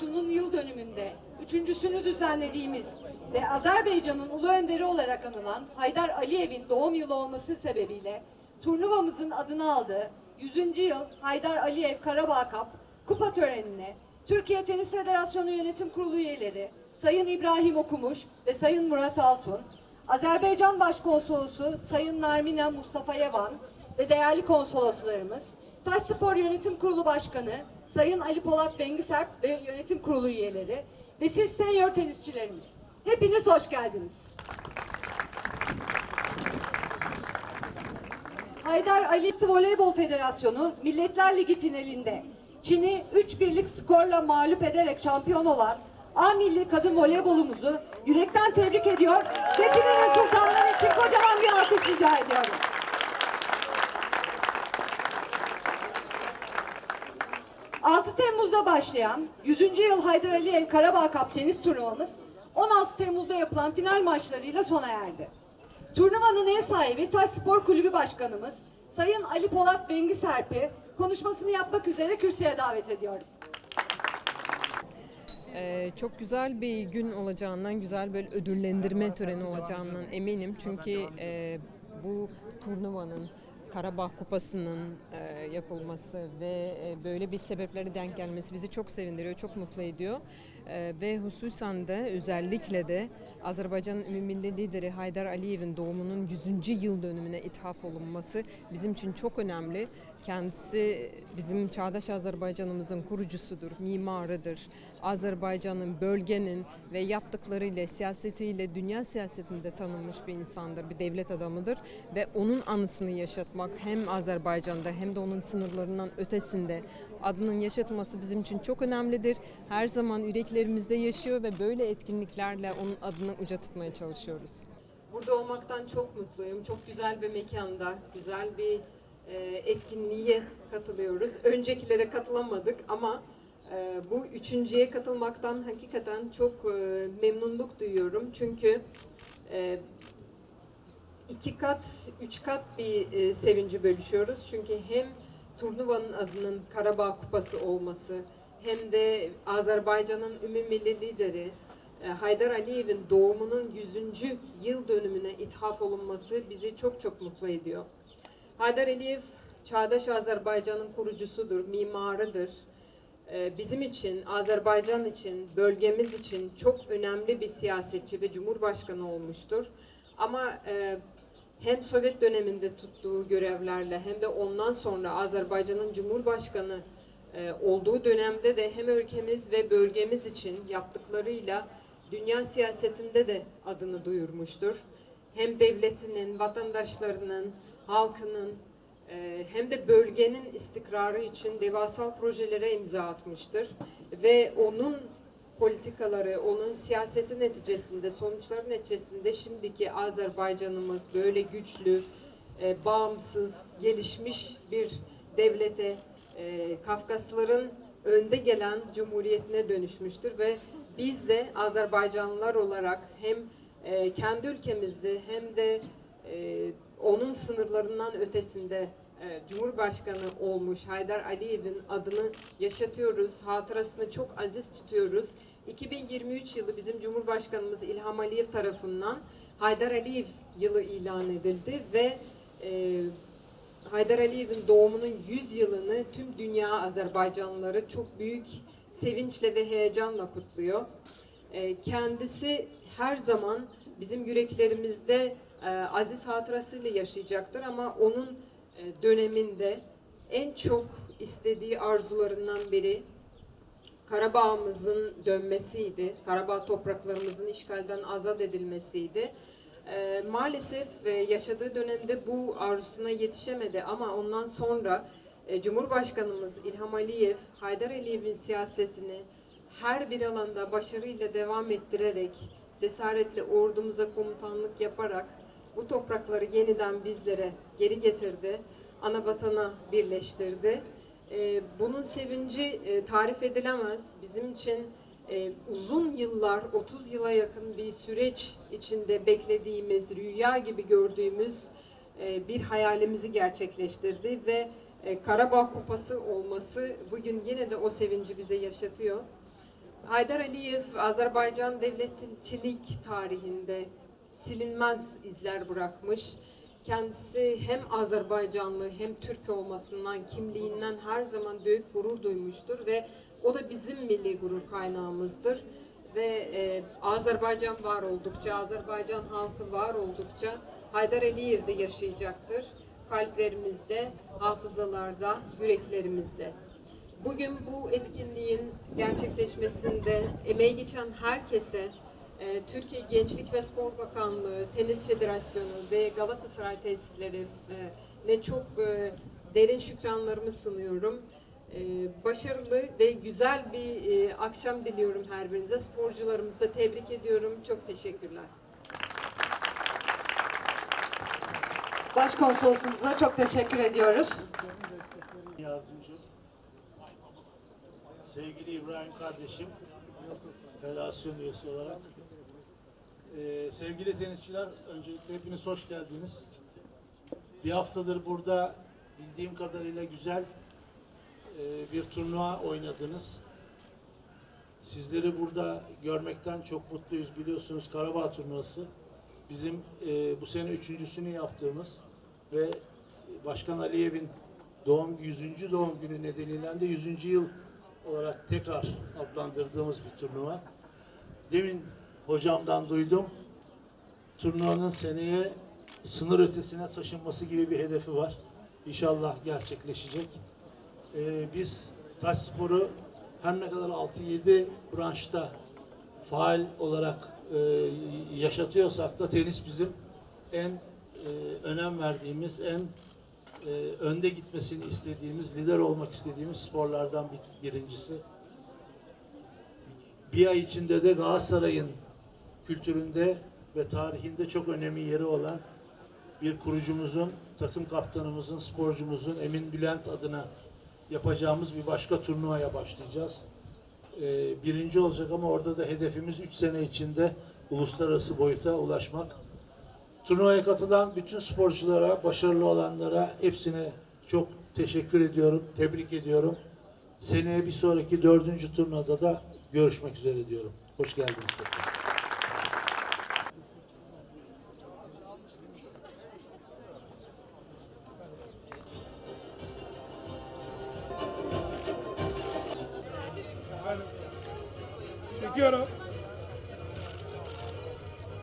Şunun yıl dönümünde üçüncüsünü düzenlediğimiz ve Azerbaycan'ın ulu önderi olarak anılan Haydar Aliyev'in doğum yılı olması sebebiyle turnuvamızın adını aldığı 100. yıl Haydar Aliyev Karabağ Cup kupa törenine Türkiye Tenis Federasyonu Yönetim Kurulu üyeleri Sayın İbrahim Okumuş ve Sayın Murat Altun, Azerbaycan Başkonsolosu Sayın Narmina Mustafa Yavan ve değerli konsoloslarımız, Taş Spor Yönetim Kurulu Başkanı Sayın Ali Polat Bengiserp ve yönetim kurulu üyeleri ve siz senior tenisçilerimiz. Hepiniz hoş geldiniz. Haydar Alisi Voleybol Federasyonu Milletler Ligi finalinde Çin'i 3 birlik skorla mağlup ederek şampiyon olan A milli kadın voleybolumuzu yürekten tebrik ediyor ve finalin sultanları için kocaman bir alkış rica ediyorum. 6 Temmuz'da başlayan 100. yıl Haydar Aliyev Karabağ Cup tenis turnuvamız 16 Temmuz'da yapılan final maçlarıyla sona erdi. Turnuvanın ev sahibi Taş Spor Kulübü Başkanımız Sayın Ali Polat Bengi Serp'i konuşmasını yapmak üzere kürsüye davet ediyorum. Ee, çok güzel bir gün olacağından, güzel bir ödüllendirme töreni olacağından eminim. Çünkü e, bu turnuvanın, Karabağ Kupası'nın e, yapılması ve e, böyle bir sebepleri denk gelmesi bizi çok sevindiriyor, çok mutlu ediyor. E, ve hususen de özellikle de Azerbaycan'ın milli lideri Haydar Aliyev'in doğumunun 100. yıl dönümüne ithaf olunması bizim için çok önemli. Kendisi bizim çağdaş Azerbaycan'ımızın kurucusudur, mimarıdır. Azerbaycan'ın, bölgenin ve yaptıklarıyla, siyasetiyle, dünya siyasetinde tanınmış bir insandır, bir devlet adamıdır. Ve onun anısını yaşatmak hem Azerbaycan'da hem de onun sınırlarından ötesinde adının yaşatılması bizim için çok önemlidir. Her zaman yüreklerimizde yaşıyor ve böyle etkinliklerle onun adını uca tutmaya çalışıyoruz. Burada olmaktan çok mutluyum. Çok güzel bir mekanda, güzel bir etkinliğe katılıyoruz. Öncekilere katılamadık ama e, bu üçüncüye katılmaktan hakikaten çok e, memnunluk duyuyorum. Çünkü e, iki kat, üç kat bir e, sevinci bölüşüyoruz. Çünkü hem turnuvanın adının Karabağ Kupası olması hem de Azerbaycan'ın ümumi milli lideri e, Haydar Aliyev'in doğumunun 100. yıl dönümüne ithaf olunması bizi çok çok mutlu ediyor. Haydar Aliyev Çağdaş Azerbaycan'ın kurucusudur, mimarıdır. E, Bizim için, Azerbaycan için, bölgemiz için çok önemli bir siyasetçi ve cumhurbaşkanı olmuştur. Ama e, hem Sovyet döneminde tuttuğu görevlerle hem de ondan sonra Azerbaycan'ın cumhurbaşkanı e, olduğu dönemde de hem ülkemiz ve bölgemiz için yaptıklarıyla dünya siyasetinde de adını duyurmuştur. Hem devletinin, vatandaşlarının, halkının e, hem de bölgenin istikrarı için devasal projelere imza atmıştır. Ve onun politikaları, onun siyaseti neticesinde, sonuçları neticesinde şimdiki Azerbaycan'ımız böyle güçlü, e, bağımsız, gelişmiş bir devlete, e, Kafkasların önde gelen cumhuriyetine dönüşmüştür ve biz de Azerbaycanlılar olarak hem kendi ülkemizde hem de onun sınırlarından ötesinde e, Cumhurbaşkanı olmuş Haydar Aliyev'in adını yaşatıyoruz, hatırasını çok aziz tutuyoruz. 2023 yılı bizim Cumhurbaşkanımız İlham Aliyev tarafından Haydar Aliyev yılı ilan edildi ve e, Haydar Aliyev'in doğumunun 100 yılını tüm dünya Azerbaycanlıları çok büyük sevinçle ve heyecanla kutluyor. E, Kendisi her zaman bizim yüreklerimizde e, aziz hatırasıyla yaşayacaktır ama onun e, döneminde en çok istediği arzularından biri Karabağ'ımızın dönmesiydi. Karabağ topraklarımızın işgalden azat edilmesiydi. E, maalesef e, yaşadığı dönemde bu arzusuna yetişemedi ama ondan sonra Cumhurbaşkanımız İlham Aliyev, Haydar Aliyev'in siyasetini her bir alanda başarıyla devam ettirerek, cesaretle ordumuza komutanlık yaparak bu toprakları yeniden bizlere geri getirdi. Ana vatana birleştirdi. E, bunun sevinci e, tarif edilemez. Bizim için e, uzun yıllar, 30 yıla yakın bir süreç içinde beklediğimiz, rüya gibi gördüğümüz e, bir hayalimizi gerçekleştirdi ve e, Karabağ Kupası olması bugün yine de o sevinci bize yaşatıyor. Haydar Aliyev Azerbaycan devletçilik tarihinde silinmez izler bırakmış. Kendisi hem Azerbaycanlı hem Türk olmasından, kimliğinden her zaman büyük gurur duymuştur ve o da bizim milli gurur kaynağımızdır. Ve e, Azerbaycan var oldukça, Azerbaycan halkı var oldukça Haydar Aliyev de yaşayacaktır. Kalplerimizde, hafızalarda, yüreklerimizde. Bugün bu etkinliğin gerçekleşmesinde emeği geçen herkese e, Türkiye Gençlik ve Spor Bakanlığı, Tenis Federasyonu ve Galatasaray tesisleri ne çok e, derin şükranlarımı sunuyorum. E, başarılı ve güzel bir e, akşam diliyorum her birinize. Sporcularımızı da tebrik ediyorum. Çok teşekkürler. Başkonsolosumuza çok teşekkür ediyoruz. Yardımcı. Sevgili İbrahim kardeşim, federasyon üyesi olarak. Ee, sevgili tenisçiler, öncelikle hepiniz hoş geldiniz. Bir haftadır burada bildiğim kadarıyla güzel e, bir turnuva oynadınız. Sizleri burada görmekten çok mutluyuz. Biliyorsunuz Karabağ turnuvası bizim e, bu sene üçüncüsünü yaptığımız ve Başkan Aliyev'in doğum 100. doğum günü nedeniyle de 100. yıl olarak tekrar adlandırdığımız bir turnuva. Demin hocamdan duydum. Turnuvanın seneye sınır ötesine taşınması gibi bir hedefi var. İnşallah gerçekleşecek. Ee, biz taş sporu her ne kadar 6-7 branşta faal olarak e, yaşatıyorsak da tenis bizim en e, önem verdiğimiz, en e, önde gitmesini istediğimiz, lider olmak istediğimiz sporlardan bir, birincisi. Bir ay içinde de Galatasaray'ın kültüründe ve tarihinde çok önemli yeri olan bir kurucumuzun, takım kaptanımızın, sporcumuzun Emin Bülent adına yapacağımız bir başka turnuvaya başlayacağız. Ee, birinci olacak ama orada da hedefimiz 3 sene içinde uluslararası boyuta ulaşmak. Turnuvaya katılan bütün sporculara, başarılı olanlara hepsine çok teşekkür ediyorum, tebrik ediyorum. Seneye bir sonraki dördüncü turnuvada da görüşmek üzere diyorum. Hoş geldiniz tekrar. get up.